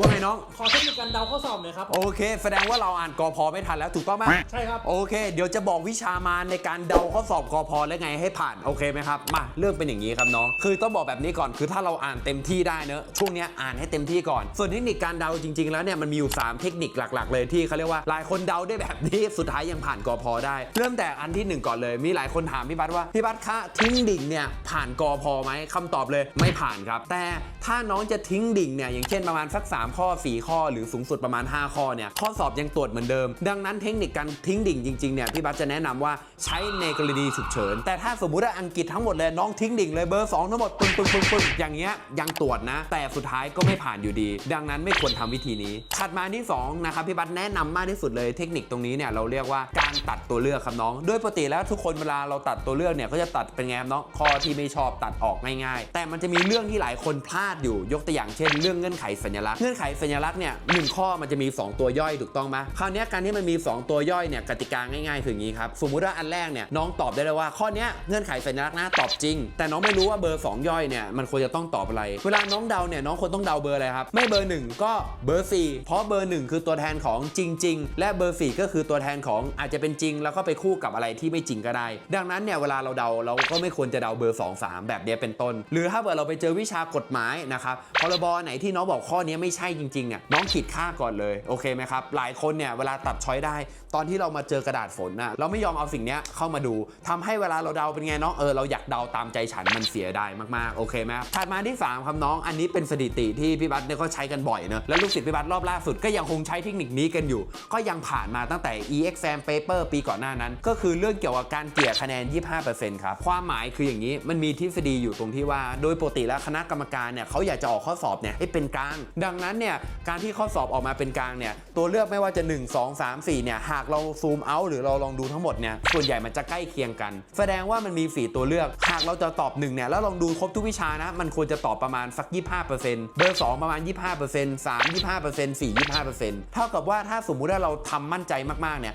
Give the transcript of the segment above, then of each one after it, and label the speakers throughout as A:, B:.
A: ว่าไงน้อง
B: ขอเทคนิคการเดาข้อสอบหน่อยครับ
A: โอเค แสดงว่าเราอ่านกอพอไม่ทันแล้วถูกต้องไหม
B: ใช่ครับ
A: โอเค เดี๋ยวจะบอกวิชามาในการเดาข้อสอบกอพอและไงให้ผ่านโอเคไหมครับมาเรื่องเป็นอย่างนี้ครับน้อง คือต้องบอกแบบนี้ก่อนคือถ้าเราอ่านเต็มที่ได้เนอะช่วงเนี้ยอ่านให้เต็มที่ก่อน ส่วนเทคนิคการเดาจริง ๆ แล้วเนี่ยมันมีอยู่ 3 เทคนิคหลัก ๆ เลยที่เขาเรียกว่าหลายคนเดาได้แบบนี้สุดท้ายยังผ่านกอพอได้ เริ่มแต่อันที่หนึ่งก่อนเลย มีหลายคนถามพี่บัสว่าพี่บัสคะทิ้งดิ่งเนี่ยผ่านกอพอไหมคำตอบเลยไม่ผ่านครับ แต่ถ้าน้องจะทิ้งดิ่งเนี่ยอย่างเช่นประมาณสัก3ข้อ 4 ข้อ หรือสูงสุดประมาณ 5 ข้อเนี่ยข้อสอบยังตรวจเหมือนเดิม ดังนั้นเทคนิคการทิ้งดิ่งจริงๆเนี่ยพี่บัสจะแนะนำว่าใช้ในกรณีฉุกเฉิน แต่ถ้าสมมุติว่าอังกฤษทั้งหมดเลยน้องทิ้งดิ่งเลยเบอร์สองทั้งหมดปึ้งปึ้งปึ้งปึ้งอย่างเงี้ยยังตรวจนะ แต่สุดท้ายก็ไม่ผ่านอยู่ดี ดังนั้นไม่ควรทำวิธีนี้ถัดมาที่สองนะครับพี่บัสแนะนำมากที่สุดเลยเทคนิคตรงนี้เนี่ยเราเรียกว่าการ ตัดตัวเลือกครับน้อง โดยปกติแล้วทุกคนเวลาเราตัดตัวเลือกเนี่ยก็จะตัดเป็นไงครับน้องข้อที่ไม่ชอบตัดออกง่ายๆ แต่มันจะมีเรื่องที่หลายคนพลาดอยู่ยกตัวอย่างเช่น เรื่องเงื่อนไขสัญลักษณ์เงื่อนไขสัญลักษณ์เนี่ยหนึ่งข้อมันจะมี 2 ตัวย่อยถูกต้องไหมคราวนี้การที่มันมี 2 ตัวย่อยเนี่ยกติกาง่ายๆคืออย่างนี้ครับสมมุติว่าอันแรกเนี่ยน้องตอบได้เลยว่าข้อนี้เงื่อนไขสัญลักษณ์นะตอบจริง แต่น้องไม่รู้ว่าเบอร์ 2 ย่อยเนี่ยมันควรจะต้องตอบอะไร เวลาน้องเดาเนี่ยน้องควรต้องเดาเบอร์อะไรครับไม่เบอร์ 1 ก็เบอร์ 4 เพราะเบอร์ 1 คือตัวแทนของจริง ๆ และเบอร์ 4 ก็คือตัวแทนของอาจจะเป็นริง แล้วก็ไปคู่กับอะไรที่ไม่จริงก็ได้ ดังนั้นเนี่ยเวลาเราเดาเราก็ไม่ควรจะเดาเบอร์ 2 3 แบบเนี้ยเป็นต้น หรือถ้าเกิดเราไปเจอวิชากฎหมายนะครับพรบไหนที่น้องบอกข้อนี้ไม่ใช่จริงๆอะน้องขีดค่าก่อนเลยโอเคไหมครับหลายคนเนี่ยเวลาตัดช้อยได้ ตอนที่เรามาเจอกระดาษฝนนะเราไม่ยอมเอาสิ่งเนี้ยเข้ามาดูทำให้เวลาเราเดาเป็นไงน้องเออเราอยากเดาตามใจฉันมันเสียดายมากๆโอเคไหมถัดมาที่สามครับน้องอันนี้เป็นสถิติที่พี่บัตเนี่ยเขาใช้กันบ่อยเนอะและลูกศิษย์พี่บัตรอบล่าสุดก็ยังคงใช้เทคนิคนี้กันอยู่ ก็ยังผ่านมาตั้งแต่ e-exam paper ปีก่อนหน้านั้น ก็คือเรื่องเกี่ยวกับการเกลี่ยคะแนน 25%ครับ ความหมายคืออย่างนี้มันมีทฤษฎีอยู่ตรงที่ว่า โดยปกติแล้วคณะกรรมการเนี่ยเขาอยากจะออกข้อสอบเนี่ยให้เป็นกลาง ดังนั้นเนี่ยการที่ข้อสอบออกมาเป็นกลางเนี่ยตัวเลือกไม่ว่าจะ 1 2 3 4เนี่ยหากเราซูมเอาหรือเราลองดูทั้งหมดเนี่ยส่วนใหญ่มันจะใกล้เคียงกัน แสดงว่ามันมี 4 ตัวเลือก หากเราจะตอบ1เนี่ยแล้วลองดูครบทุกวิชานะมันควรจะตอบประมาณสัก 25%เบอร์2ประมาณ 25% 3 25% 4 25%เท่ากับว่าถ้าสมมุติว่าเราทำมั่นใจมากๆเนี่ย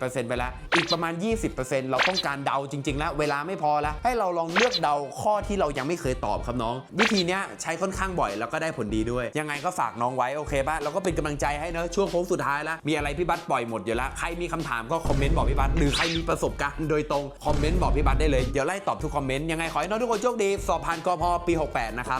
A: 70-80%ไปแล้ว อีกประมาณ 20%เราต้องการเดาจริง ๆ แล้ว เวลาไม่พอแล้ว ให้เราลองเลือกเดาข้อที่เรายังไม่เคยตอบครับน้อง วิธีเนี้ยใช้ค่อนข้างบ่อยแล้วก็ได้ผลดีด้วย ยังไงก็ฝากน้องไว้โอเคป่ะแล้วก็เป็นกำลังใจให้เนอะช่วงโค้งสุดท้ายแล้วมีอะไรพี่บัตปล่อยหมดอยู่แล้วใครมีคำถามก็คอมเมนต์บอกพี่บัตหรือใครมีประสบการณ์โดยตรงคอมเมนต์บอกพี่บัตได้เลยเดี๋ยวไล่ตอบทุกคอมเมนต์ยังไงขอให้น้องทุกคนโชคดีสอบผ่านกพปี 68 นะครับ